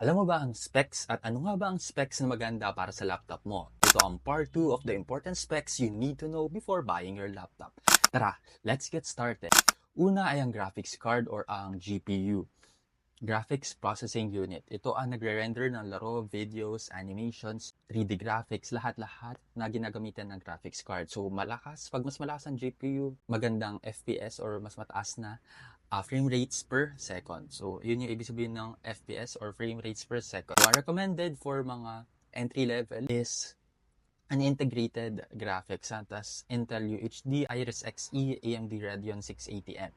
Alam mo ba ang specs at ano nga ba ang specs na maganda para sa laptop mo? Ito ang part 2 of the important specs you need to know before buying your laptop. Tara, let's get started. Una ay ang graphics card or ang GPU. Graphics Processing Unit. Ito ang nagre-render ng laro, videos, animations, 3D graphics, lahat-lahat na ginagamitan ng graphics card. So malakas, pag mas malakas ang GPU, magandang FPS or mas mataas na uh, frame rates per second. So, yun yung ibig sabihin ng FPS or frame rates per second. So, recommended for mga entry level is an integrated graphics such as Intel UHD, Iris Xe, AMD Radeon 680M.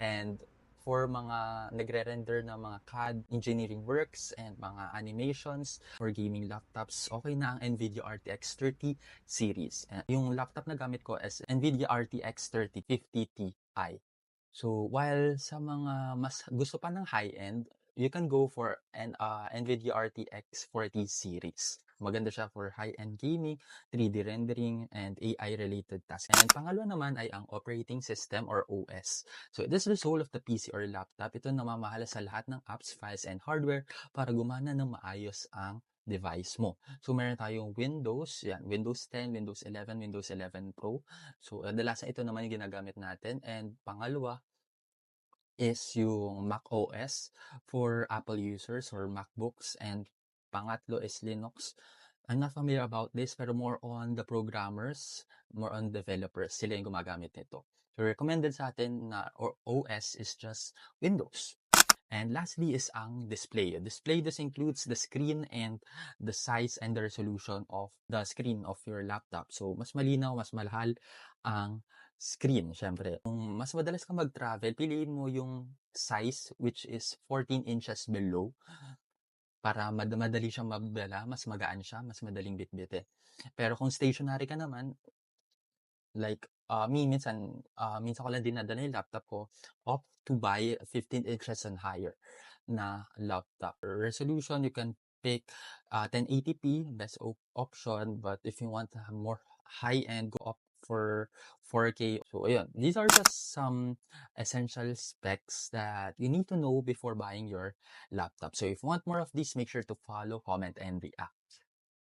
And for mga nagre-render ng mga CAD engineering works and mga animations for gaming laptops, okay na ang NVIDIA RTX 30 series. Yung laptop na gamit ko is NVIDIA RTX 3050 Ti. So, while sa mga mas gusto pa ng high-end, you can go for an uh, NVIDIA RTX 40 series. Maganda siya for high-end gaming, 3D rendering, and AI-related tasks. And pangalawa naman ay ang operating system or OS. So, it is the soul of the PC or laptop. Ito namamahala sa lahat ng apps, files, and hardware para gumana ng maayos ang device mo. So, meron tayong Windows, yan, Windows 10, Windows 11, Windows 11 Pro. So, kadalasan ito naman yung ginagamit natin. And pangalawa is yung Mac OS for Apple users or MacBooks. And pangatlo is Linux. I'm not familiar about this, pero more on the programmers, more on developers. Sila yung gumagamit nito. So, recommended sa atin na or OS is just Windows. And lastly is ang display. Display, this includes the screen and the size and the resolution of the screen of your laptop. So, mas malinaw, mas malahal ang screen, syempre. Kung mas madalas ka mag-travel, piliin mo yung size which is 14 inches below para mad madali siyang mabala, mas magaan siya, mas madaling bitbitin. Pero kung stationary ka naman, like uh, me minsan, uh, minsan ko lang dinadala yung laptop ko, opt to buy 15 inches and higher na laptop. Resolution, you can pick uh, 1080p, best op option, but if you want more high-end, go up for 4K. So, ayun. These are just some essential specs that you need to know before buying your laptop. So, if you want more of these, make sure to follow, comment, and react.